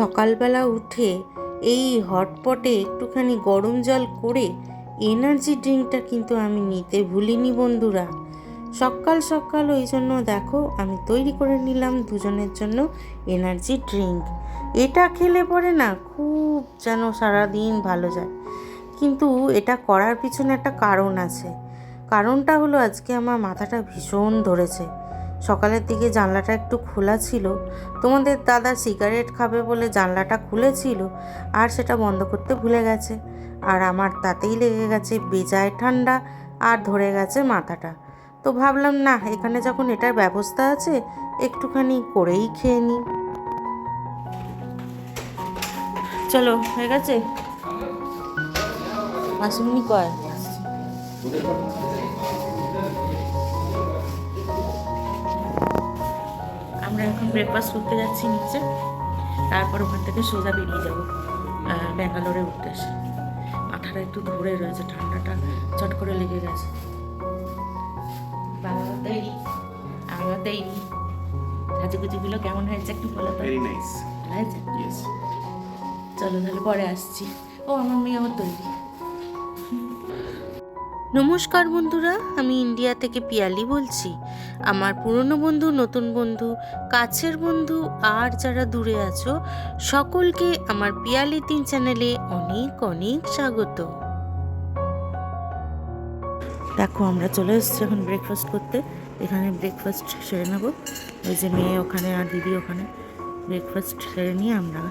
সকালবেলা উঠে এই হটপটে একটুখানি গরম জল করে এনার্জি ড্রিঙ্কটা কিন্তু আমি নিতে ভুলিনি বন্ধুরা। সকাল সকাল ওই জন্য দেখো আমি তৈরি করে নিলাম দুজনের জন্য এনার্জি ড্রিঙ্ক এটা খেলে পরে না খুব যেন সারাদিন ভালো যায়। কিন্তু এটা করার পিছনে একটা কারণ আছে। কারণটা হলো আজকে আমার মাথাটা ভীষণ ধরেছে। সকালের দিকে জানলাটা একটু খোলা ছিল। তোমাদের দাদা সিগারেট খাবে বলে জানলাটা খুলেছিল আর সেটা বন্ধ করতে ভুলে গেছে। আর আমার তাতেই লেগে গেছে বেজায় ঠান্ডা আর ধরে গেছে মাথাটা। তো ভাবলাম, না, এখানে যখন এটার ব্যবস্থা আছে, একটুখানি করেই খেয়ে নিই চলো, হয়ে গেছে? মাসুমিনি কয়? আমরা এখন ব্রেকফাস্ট করতে যাচ্ছি নিচে। তারপর ওখান থেকে সোজা বেরিয়ে যাব ব্যাঙ্গালোরের উদ্দেশ্যে। মাথাটা একটু ধরে রয়েছে ঠান্ডাটা চট করে লেগে গেছে। সাজুগুজুগুলো কেমন হয়েছে একটু বলো তো. হয়েছে? চলো তাহলে পরে আসছি। ও আমার মেয়ে আমার তৈরি। নমস্কার বন্ধুরা, আমি ইন্ডিয়া থেকে পিয়ালি বলছি। আমার পুরনো বন্ধু, নতুন বন্ধু, কাছের বন্ধু আর যারা দূরে আছো, সকলকে আমার পিয়ালি তিন চ্যানেলে অনেক অনেক স্বাগত। দেখো, আমরা চলে এসেছি এখন ব্রেকফাস্ট করতে। এখানে ব্রেকফাস্ট সেরে নেব। ওই যে মেয়ে ওখানে আর দিদি ওখানে। ব্রেকফাস্ট সেরে নিয়ে আমরা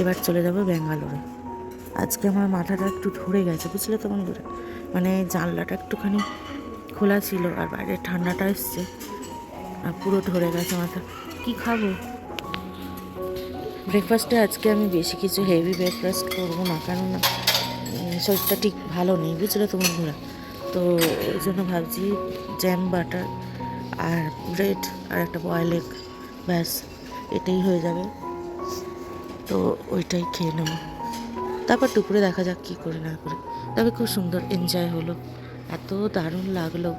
এবার চলে যাব ব্যাঙ্গালোরে। আজকে আমার মাথাটা একটু ধরে গেছে, বুঝলে তো বন্ধুরা? জানলাটা একটুখানি খোলা ছিল আর বাইরে ঠান্ডাটা এসছে। আর পুরো ধরে গেছে মাথা। কি খাব? ব্রেকফাস্টে আজকে আমি বেশি কিছু হেভি ব্রেকফাস্ট করব না উম, শরীরটা ঠিক ভালো নেই বুঝলে তো বন্ধুরা? তো ওই জন্য ভাবছি জ্যাম বাটার আর ব্রেড আর একটা বয়েল এগ ব্যাস এটাই হয়ে যাবে। তো ওইটাই খেয়ে নেব। তারপর দুপুরে দেখা যাক কী করে না করে। তবে খুব সুন্দর এনজয় হলো। এত দারুণ লাগল।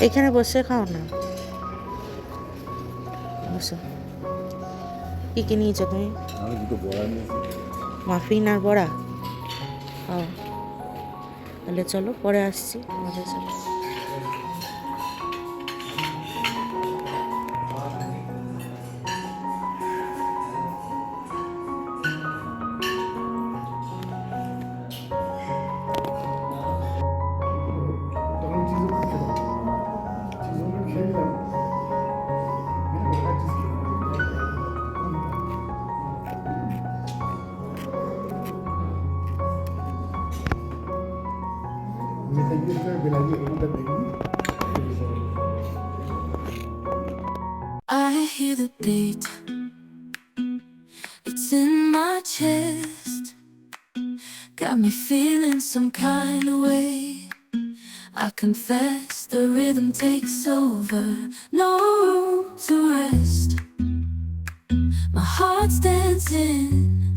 এখানে বসে খাও না। বসো। কী কী নিয়েছো তুমি? মাফিন আর বড়া? খাও তাহলে চলো পরে আসছি। আমাদের সাথে। Hear the beat. It's in my chest. Got me feeling some kind of way. I confess the rhythm takes over. No room to rest. My heart's dancing.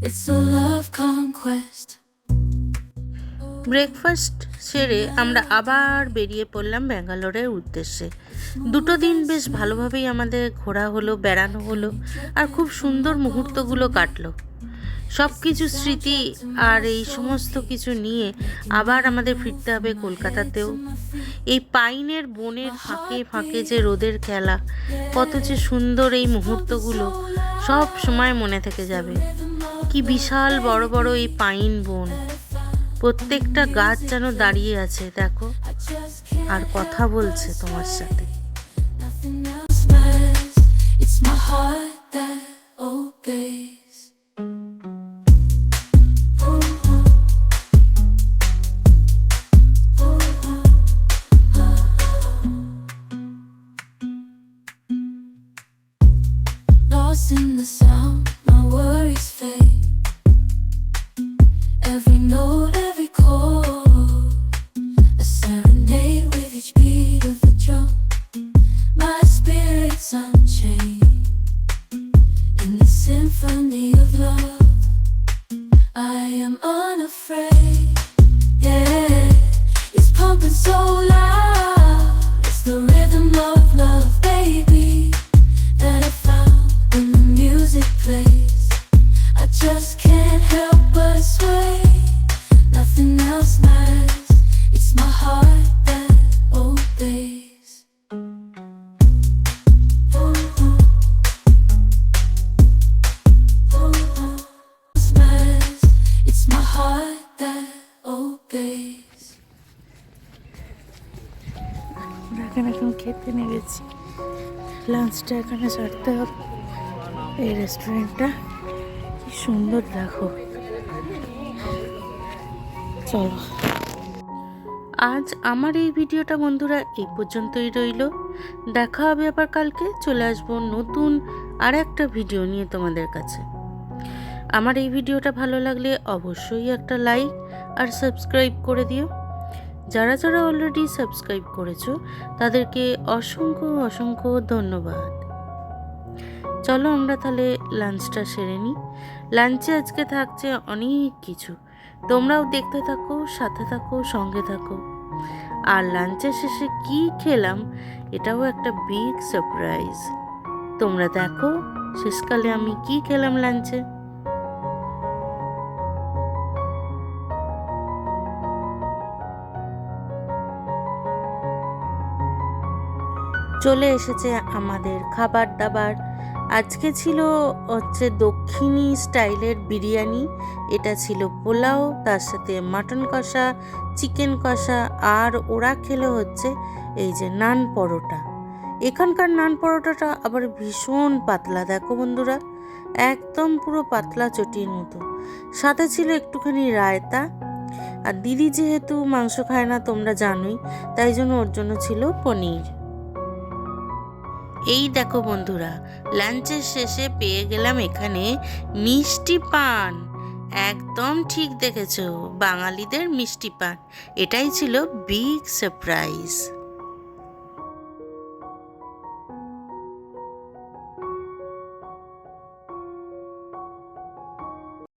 It's a love conquest. Breakfast সেরে আমরা আবার বেরিয়ে পড়লাম ব্যাঙ্গালোরের উদ্দেশ্যে দুটো দিন বেশ ভালোভাবেই আমাদের ঘোরা হলো, বেড়ানো হলো আর খুব সুন্দর মুহূর্তগুলো কাটলো। সব কিছু স্মৃতি আর এই সমস্ত কিছু নিয়ে আবার আমাদের ফিরতে হবে কলকাতাতেও। এই পাইনের বনের ফাঁকে ফাঁকে যে রোদের খেলা, কত যে সুন্দর এই মুহূর্তগুলো সব সময় মনে থেকে যাবে। কি বিশাল বড় বড় এই পাইন বন, প্রত্যেকটা গাছ যেন দাঁড়িয়ে আছে, দেখো। আর কথা বলছে তোমার সাথে। symphony of love. I am unafraid. Yeah, it's pumping so loud. It's the rhythm of love, baby, that I found when the music plays. I just লাঞ্চটা এখানে সারতে হবে। এই রেস্টুরেন্টটা কি সুন্দর, দেখো। চলো। আজ আমার এই ভিডিওটা, বন্ধুরা, এই পর্যন্তই রইল। দেখা হবে আবার কালকে। চলে আসব নতুন আর একটা ভিডিও নিয়ে তোমাদের কাছে। আমার এই ভিডিওটা ভালো লাগলে অবশ্যই একটা লাইক আর সাবস্ক্রাইব করে দিও। যারা যারা অলরেডি সাবস্ক্রাইব করেছ, তাদেরকে অসংখ্য অসংখ্য ধন্যবাদ। চলো আমরা তাহলে লাঞ্চটা সেরে নিই লাঞ্চে আজকে থাকছে অনেক কিছু। তোমরাও দেখতে থাকো, সাথে থাকো, সঙ্গে থাকো। আর লাঞ্চের শেষে কি খেলাম, এটাও একটা বিগ সারপ্রাইজ তোমরা দেখো, শেষকালে আমি কি খেলাম লাঞ্চে চলে এসেছে আমাদের খাবার দাবার আজকে ছিল হচ্ছে দক্ষিণী স্টাইলের বিরিয়ানি। এটা ছিল পোলাও, তার সাথে মাটন কষা, চিকেন কষা, আর ওরা খেলো হচ্ছে এই যে নান পরোটা। এখানকার নান পরোটাটা আবার ভীষণ পাতলা, দেখো বন্ধুরা, একদম পুরো পাতলা চটির মতো। সাথে ছিল একটুখানি রায়তা। আর দিদি যেহেতু মাংস খায় না, তোমরা জানোই, তাই জন্য ওর জন্য ছিল পনির। এই দেখো বন্ধুরা, লাঞ্চের শেষে পেয়ে গেলাম এখানে মিষ্টি পান। একদম ঠিক দেখেছ, বাঙালিদের মিষ্টি পান। এটাই ছিল বিগ সারপ্রাইজ